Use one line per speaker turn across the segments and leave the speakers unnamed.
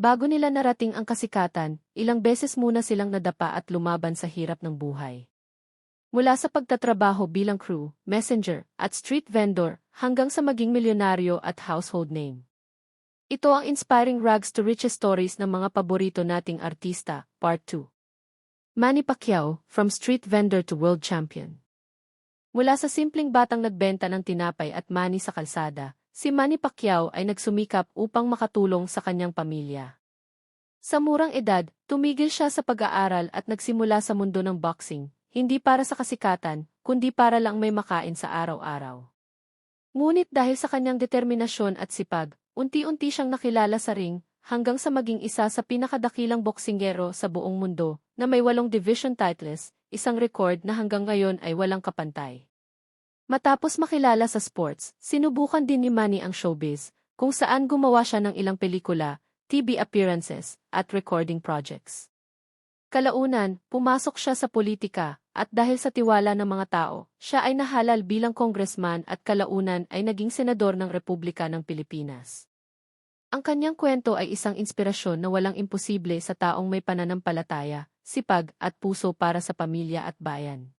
Bago nila narating ang kasikatan, ilang beses muna silang nadapa at lumaban sa hirap ng buhay. Mula sa pagtatrabaho bilang crew, messenger, at street vendor, hanggang sa maging milyonaryo at household name. Ito ang inspiring rags to riches stories ng mga paborito nating artista, Part 2. Manny Pacquiao, from street vendor to world champion. Mula sa simpleng batang nagbenta ng tinapay at mani sa kalsada, si Manny Pacquiao ay nagsumikap upang makatulong sa kanyang pamilya. Sa murang edad, tumigil siya sa pag-aaral at nagsimula sa mundo ng boxing, hindi para sa kasikatan, kundi para lang may makain sa araw-araw. Ngunit dahil sa kanyang determinasyon at sipag, unti-unti siyang nakilala sa ring, hanggang sa maging isa sa pinakadakilang boksingero sa buong mundo, na may walong division titles, isang record na hanggang ngayon ay walang kapantay. Matapos makilala sa sports, sinubukan din ni Manny ang showbiz, kung saan gumawa siya ng ilang pelikula, TV appearances, at recording projects. Kalaunan, pumasok siya sa politika, at dahil sa tiwala ng mga tao, siya ay nahalal bilang congressman at kalaunan ay naging senador ng Republika ng Pilipinas. Ang kanyang kwento ay isang inspirasyon na walang imposible sa taong may pananampalataya, sipag at puso para sa pamilya at bayan.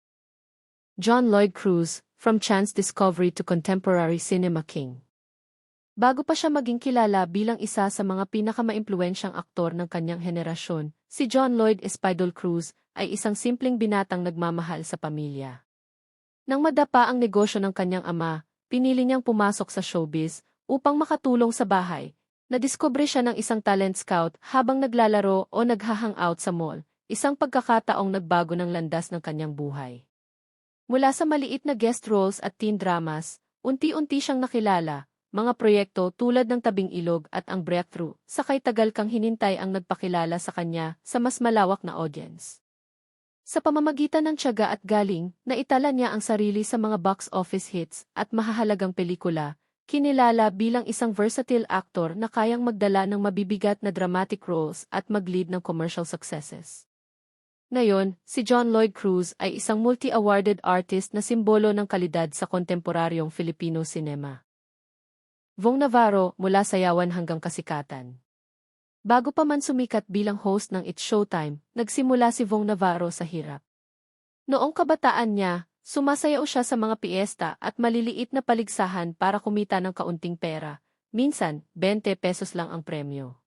John Lloyd Cruz, From Chance Discovery to Contemporary Cinema King Bago pa siya maging kilala bilang isa sa mga pinakamaimpluwensyang aktor ng kanyang henerasyon, si John Lloyd Espidol Cruz ay isang simpleng binatang nagmamahal sa pamilya. Nang madapa ang negosyo ng kanyang ama, pinili niyang pumasok sa showbiz upang makatulong sa bahay. Nadiskubre siya ng isang talent scout habang naglalaro o naghahangout sa mall, isang pagkakataong nagbago ng landas ng kanyang buhay. Mula sa maliit na guest roles at teen dramas, unti-unti siyang nakilala, mga proyekto tulad ng Tabing Ilog at ang Breakthrough, sakay tagal kang hinintay ang nagpakilala sa kanya sa mas malawak na audience. Sa pamamagitan ng tiyaga at galing, naitala niya ang sarili sa mga box office hits at mahahalagang pelikula, kinilala bilang isang versatile actor na kayang magdala ng mabibigat na dramatic roles at mag-lead ng commercial successes. Ngayon, si John Lloyd Cruz ay isang multi-awarded artist na simbolo ng kalidad sa kontemporaryong Filipino cinema. Vong Navarro mula sayawan hanggang kasikatan. Bago pa man sumikat bilang host ng It's Showtime, nagsimula si Vong Navarro sa hirap. Noong kabataan niya, sumasayaw siya sa mga piesta at maliliit na paligsahan para kumita ng kaunting pera. Minsan, 20 pesos lang ang premyo.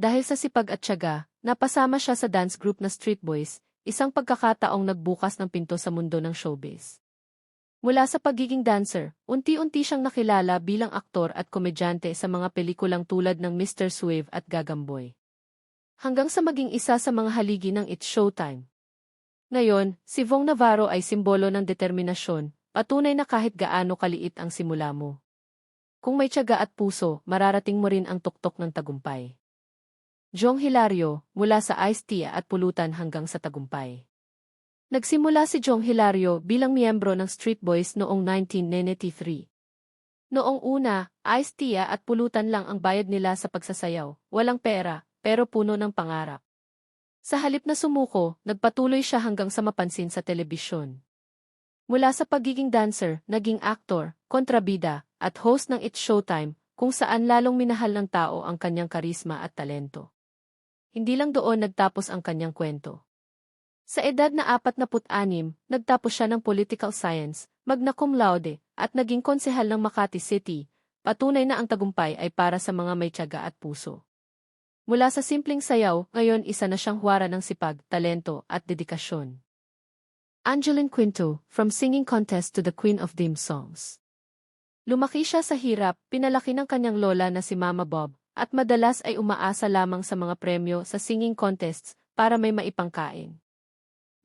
Dahil sa sipag at tiyaga, napasama siya sa dance group na Street Boys, isang pagkakataong nagbukas ng pinto sa mundo ng showbiz. Mula sa pagiging dancer, unti-unti siyang nakilala bilang aktor at komedyante sa mga pelikulang tulad ng Mr. Suave at Gagamboy. Hanggang sa maging isa sa mga haligi ng It's Showtime. Ngayon, si Vong Navarro ay simbolo ng determinasyon, patunay na kahit gaano kaliit ang simula mo. Kung may tiyaga at puso, mararating mo rin ang tuktok ng tagumpay. Jong Hilario, mula sa Ice-Tea at Pulutan hanggang sa tagumpay. Nagsimula si Jong Hilario bilang miyembro ng Street Boys noong 1993. Noong una, ice tea at pulutan lang ang bayad nila sa pagsasayaw, walang pera, pero puno ng pangarap. Sa halip na sumuko, nagpatuloy siya hanggang sa mapansin sa telebisyon. Mula sa pagiging dancer, naging actor, kontrabida, at host ng It's Showtime, kung saan lalong minahal ng tao ang kanyang karisma at talento. Hindi lang doon nagtapos ang kanyang kwento. Sa edad na 46, nagtapos siya ng political science, magna cum laude, at naging konsehal ng Makati City, patunay na ang tagumpay ay para sa mga may tiyaga at puso. Mula sa simpleng sayaw, ngayon isa na siyang huwara ng sipag, talento, at dedikasyon. Angeline Quinto, From Singing Contest to the Queen of Dim Songs. Lumaki siya sa hirap, pinalaki ng kanyang lola na si Mama Bob, at madalas ay umaasa lamang sa mga premyo sa singing contests para may maipangkain.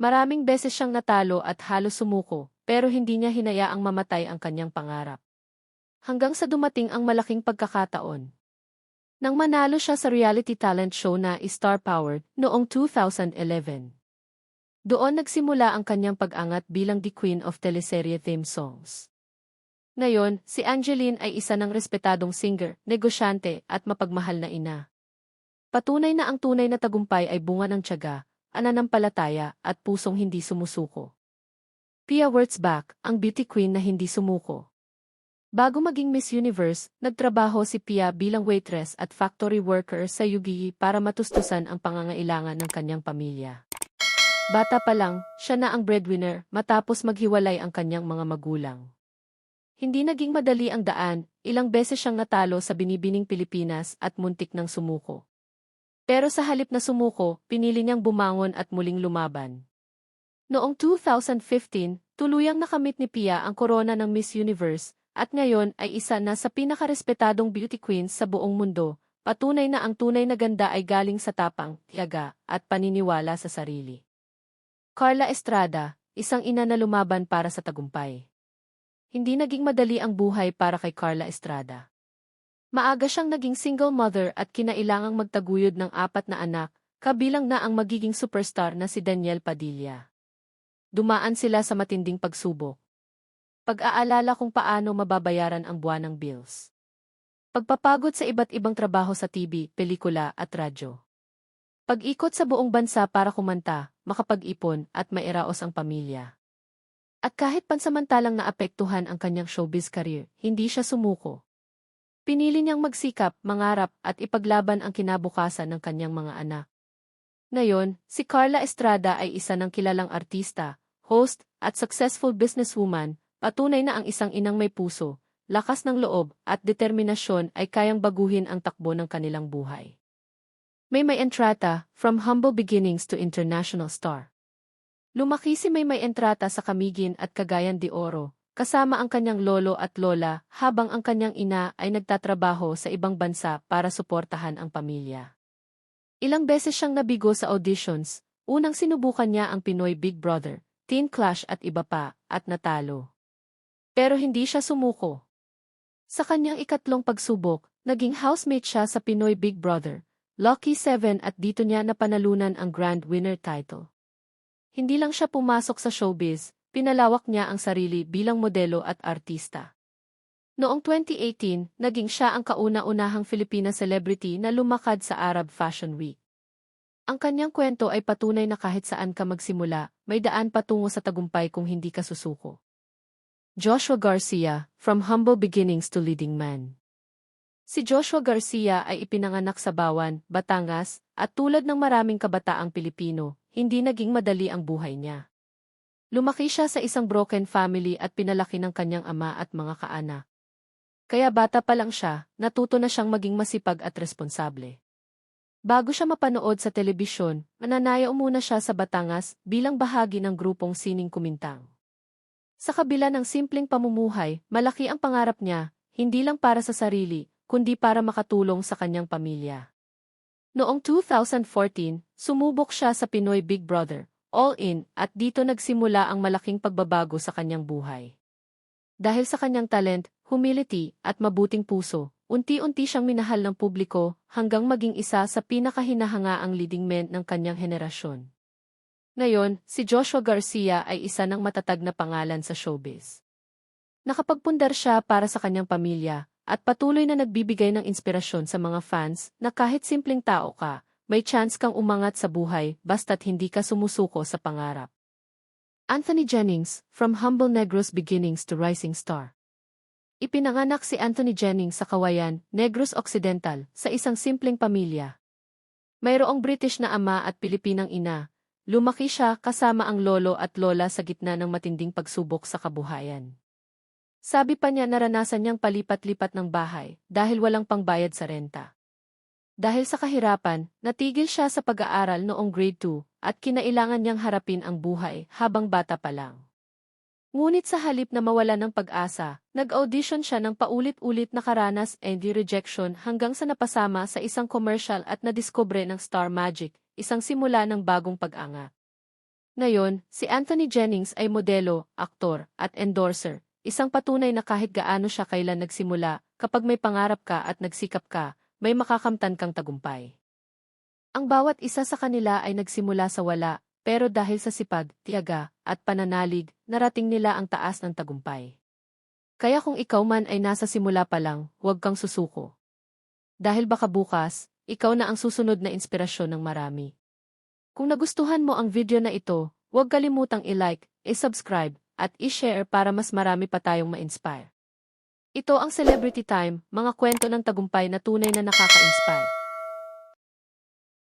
Maraming beses siyang natalo at halos sumuko, pero hindi niya hinayaang mamatay ang kanyang pangarap. Hanggang sa dumating ang malaking pagkakataon. Nang manalo siya sa reality talent show na Star Power noong 2011. Doon nagsimula ang kanyang pag-angat bilang the queen of teleserye theme songs. Ngayon, si Angeline ay isa ng respetadong singer, negosyante, at mapagmahal na ina. Patunay na ang tunay na tagumpay ay bunga ng tiyaga, ananampalataya, at pusong hindi sumusuko. Pia Wurtzbach, ang beauty queen na hindi sumuko. Bago maging Miss Universe, nagtrabaho si Pia bilang waitress at factory worker sa Yugi para matustusan ang pangangailangan ng kanyang pamilya. Bata pa lang, siya na ang breadwinner matapos maghiwalay ang kanyang mga magulang. Hindi naging madali ang daan, ilang beses siyang natalo sa binibining Pilipinas at muntik ng sumuko. Pero sa halip na sumuko, pinili niyang bumangon at muling lumaban. Noong 2015, tuluyang nakamit ni Pia ang korona ng Miss Universe at ngayon ay isa na sa pinakarespetadong beauty queens sa buong mundo, patunay na ang tunay na ganda ay galing sa tapang, tiyaga, at paniniwala sa sarili. Carla Estrada, isang ina na lumaban para sa tagumpay. Hindi naging madali ang buhay para kay Carla Estrada. Maaga siyang naging single mother at kinailangang magtaguyod ng apat na anak, kabilang na ang magiging superstar na si Daniel Padilla. Dumaan sila sa matinding pagsubok pag-aalala kung paano mababayaran ang buwanang bills. Pagpapagod sa iba't ibang trabaho sa TV, pelikula at radyo. Pag-ikot sa buong bansa para kumanta, makapag-ipon at mairaos ang pamilya. At kahit pansamantalang naapektuhan ang kanyang showbiz career, hindi siya sumuko. Pinili niyang magsikap, mangarap at ipaglaban ang kinabukasan ng kanyang mga anak. Ngayon, si Carla Estrada ay isa ng kilalang artista, host, at successful businesswoman, Patunay na ang isang inang may puso, lakas ng loob, at determinasyon ay kayang baguhin ang takbo ng kanilang buhay. May May Entrata, from humble beginnings to international star. Lumaki si May May Entrata sa Camiguin at Cagayan de Oro, kasama ang kanyang lolo at lola habang ang kanyang ina ay nagtatrabaho sa ibang bansa para suportahan ang pamilya. Ilang beses siyang nabigo sa auditions, unang sinubukan niya ang Pinoy Big Brother, Teen Clash at iba pa, at natalo. Pero hindi siya sumuko. Sa kanyang ikatlong pagsubok, naging housemate siya sa Pinoy Big Brother, Lucky 7 at dito niya napanalunan ang Grand Winner title. Hindi lang siya pumasok sa showbiz, pinalawak niya ang sarili bilang modelo at artista. Noong 2018, naging siya ang kauna-unahang Filipina celebrity na lumakad sa Arab Fashion Week. Ang kanyang kwento ay patunay na kahit saan ka magsimula, may daan patungo sa tagumpay kung hindi ka susuko. Joshua Garcia, From Humble Beginnings to Leading Man. Si Joshua Garcia ay ipinanganak sa Bawan, Batangas, at tulad ng maraming kabataang Pilipino, hindi naging madali ang buhay niya. Lumaki siya sa isang broken family at pinalaki ng kanyang ama at mga kaanak. Kaya bata pa lang siya, natuto na siyang maging masipag at responsable. Bago siya mapanood sa telebisyon, mananaya umuna siya sa Batangas bilang bahagi ng grupong Sining Kumintang. Sa kabila ng simpleng pamumuhay, malaki ang pangarap niya, hindi lang para sa sarili, kundi para makatulong sa kanyang pamilya. Noong 2014, sumubok siya sa Pinoy Big Brother, All In, at dito nagsimula ang malaking pagbabago sa kanyang buhay. Dahil sa kanyang talent, humility, at mabuting puso, unti-unti siyang minahal ng publiko hanggang maging isa sa pinakahinahangaang leading men ng kanyang henerasyon. Ngayon, si Joshua Garcia ay isa ng matatag na pangalan sa showbiz. Nakapagpundar siya para sa kanyang pamilya, at patuloy na nagbibigay ng inspirasyon sa mga fans na kahit simpleng tao ka, may chance kang umangat sa buhay basta't hindi ka sumusuko sa pangarap. Anthony Jennings, From Humble Negros Beginnings to Rising Star Ipinanganak si Anthony Jennings sa Kawayan, Negros Occidental, sa isang simpleng pamilya. Mayroong British na ama at Pilipinang ina, Lumaki siya kasama ang lolo at lola sa gitna ng matinding pagsubok sa kabuhayan. Sabi pa niya naranasan niyang palipat-lipat ng bahay dahil walang pangbayad sa renta. Dahil sa kahirapan, natigil siya sa pag-aaral noong grade 2 at kinailangan niyang harapin ang buhay habang bata pa lang. Ngunit sa halip na mawala ng pag-asa, nag-audition siya ng paulit-ulit na karanas and rejection hanggang sa napasama sa isang commercial at nadiskubre ng Star Magic, isang simula ng bagong pag-anga. Ngayon, si Anthony Jennings ay modelo, aktor, at endorser, isang patunay na kahit gaano siya kailan nagsimula, kapag may pangarap ka at nagsikap ka, may makakamtan kang tagumpay. Ang bawat isa sa kanila ay nagsimula sa wala, pero dahil sa sipag, tiyaga, at pananalig, narating nila ang taas ng tagumpay. Kaya kung ikaw man ay nasa simula pa lang, huwag kang susuko. Dahil baka bukas, ikaw na ang susunod na inspirasyon ng marami. Kung nagustuhan mo ang video na ito, huwag kalimutang i-like, i-subscribe, at i-share para mas marami pa tayong ma-inspire. Ito ang Celebrity Time, mga kwento ng tagumpay na tunay na nakaka-inspire.